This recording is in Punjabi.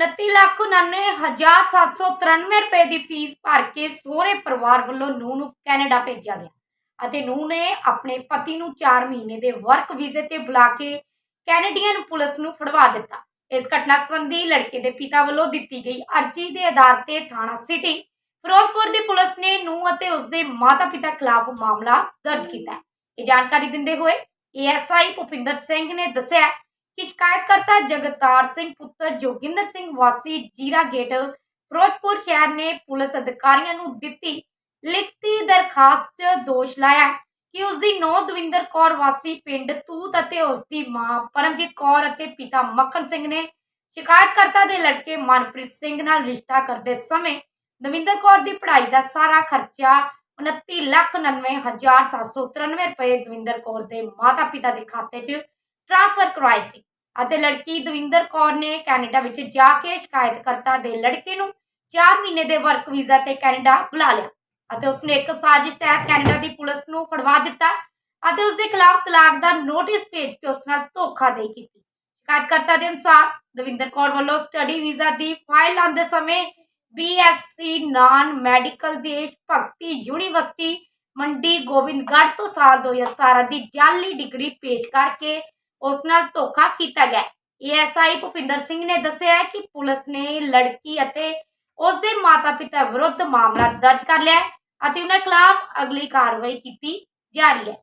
29,99,793 ਰੁਪਏ ਦੀ ਫੀਸ ਭਰ ਕੇ ਸਹੁਰੇ ਪਰਿਵਾਰ ਵੱਲੋਂ ਨੂੰਹ ਨੂੰ ਕੈਨੇਡਾ ਭੇਜਿਆ ਗਿਆ ਅਤੇ ਨੂੰਹ ਨੇ ਆਪਣੇ ਪਤੀ ਨੂੰ 4 ਮਹੀਨੇ ਦੇ ਵਰਕ ਵੀਜ਼ੇ ਤੇ ਬੁਲਾ ਕੇ ਕੈਨੇਡੀਅਨ ਪੁਲਿਸ ਨੂੰ ਫੜਵਾ ਦਿੱਤਾ। ਇਸ ਘਟਨਾ ਸੰਬੰਧੀ ਲੜਕੇ ਦੇ ਪਿਤਾ ਵੱਲੋਂ ਦਿੱਤੀ ਗਈ ਅਰਜ਼ੀ ਦੇ ਆਧਾਰ ਤੇ ਥਾਣਾ ਸਿਟੀ ਫਿਰੋਜ਼ਪੁਰ ਦੀ ਪੁਲਿਸ ਨੇ ਨੂੰਹ ਅਤੇ ਉਸਦੇ ਮਾਤਾ-ਪਿਤਾ ਖਿਲਾਫ ਮਾਮਲਾ ਦਰਜ ਕੀਤਾ ਹੈ। ਇਹ ਜਾਣਕਾਰੀ ਦਿੰਦੇ ਹੋਏ ਏਐਸਆਈ ਭੁਪਿੰਦਰ ਸਿੰਘ ਨੇ ਦੱਸਿਆ ਕਿ ਸ਼ਿਕਾਇਤਕਰਤਾ ਜਗਤਾਰ ਸਿੰਘ ਪੁੱਤਰ ਜੋਗਿੰਦਰ ਸਿੰਘ ਵਾਸੀ ਜੀਰਾ ਗੇਟ ਫਿਰੋਜ਼ਪੁਰ ਸ਼ਹਿਰ ਨੇ ਪੁਲਿਸ ਅਧਿਕਾਰੀਆਂ ਨੂੰ ਦਿੱਤੀ ਲਿਖਤੀ ਦਰਖਾਸਤ 'ਚ ਦੋਸ਼ ਲਾਇਆ ਕਿ ਉਸ ਦੀ ਨੌਂ ਦਵਿੰਦਰ ਕੌਰ ਵਾਸੀ ਪਿੰਡ ਤੂਤ ਅਤੇ ਉਸ ਦੀ ਮਾਂ ਪਰਮਜੀਤ ਕੌਰ ਅਤੇ ਪਿਤਾ ਮੱਖਣ ਸਿੰਘ ਨੇ ਸ਼ਿਕਾਇਤਕਰਤਾ ਦੇ ਲੜਕੇ ਮਨਪ੍ਰੀਤ ਸਿੰਘ ਨਾਲ ਰਿਸ਼ਤਾ ਕਰਦੇ ਸਮੇਂ ਦਵਿੰਦਰ ਕੌਰ ਦੀ ਪੜ੍ਹਾਈ ਦਾ ਸਾਰਾ ਖਰਚਾ 29,99,793 ਰੁਪਏ ਦਵਿੰਦਰ ਕੌਰ ਦੇ ਮਾਤਾ-ਪਿਤਾ ਦੇ ਖਾਤੇ 'ਚ ਟ੍ਰਾਂਸਫਰ ਕਰਵਾਏ ਸੀ ਅਤੇ ਲੜਕੀ ਦਵਿੰਦਰ ਕੌਰ ਨੇ ਕੈਨੇਡਾ ਵਿੱਚ ਜਾ ਕੇ ਸ਼ਿਕਾਇਤਕਰਤਾ ਦੇ ਲੜਕੇ ਨੂੰ 4 ਮਹੀਨੇ ਦੇ ਵਰਕ ਵੀਜ਼ਾ ਤੇ ਕੈਨੇਡਾ ਬੁਲਾ ਲਿਆ ਅਤੇ ਉਸਨੇ ਇੱਕ ਸਾਜ਼ਿਸ਼ ਤਹਿਤ ਕੈਨੇਡਾ ਦੀ ਪੁਲਿਸ ਨੂੰ ਫੜਵਾ ਦਿੱਤਾ ਅਤੇ ਉਸ ਦੇ ਖਿਲਾਫ ਤਲਾਕ ਦਾ ਨੋਟਿਸ ਭੇਜ ਕੇ ਉਸ ਨਾਲ ਧੋਖਾਧੜੀ ਕੀਤੀ। ਸ਼ਿਕਾਇਤਕਰਤਾ ਦੇ ਅਨੁਸਾਰ ਦਵਿੰਦਰ ਕੌਰ ਵੱਲੋਂ ਸਟੱਡੀ ਵੀਜ਼ਾ ਦੀ ਫਾਈਲ ਲਾਉਂਦੇ ਸਮੇਂ ਬੀਐਸਸੀ ਨਾਨ ਮੈਡੀਕਲ ਦੇਸ਼ ਭਗਤੀ ਯੂਨੀਵਰਸਿਟੀ ਮੰਡੀ ਗੋਬਿੰਦਗੜ੍ਹ ਤੋਂ ਸਾਲ 2017 ਦੀ ਜਾਲੀ ਡਿਗਰੀ ਪੇਸ਼ ਕਰਕੇ ਉਸ ਨਾਲ ਧੋਖਾ ਕੀਤਾ ਗਿਆ। ਏਐਸਆਈ ਭੁਪਿੰਦਰ ਸਿੰਘ ਨੇ ਦੱਸਿਆ ਕਿ ਪੁਲਿਸ ਨੇ ਲੜਕੀ ਅਤੇ ਉਸ ਦੇ ਮਾਤਾ-ਪਿਤਾ ਵਿਰੁੱਧ ਮਾਮਲਾ ਦਰਜ ਕਰ ਲਿਆ ਹੈ ਅਤੇ ਉਹਨਾਂ ਖਿਲਾਫ ਅਗਲੀ ਕਾਰਵਾਈ ਕੀਤੀ ਜਾ ਰਹੀ ਹੈ।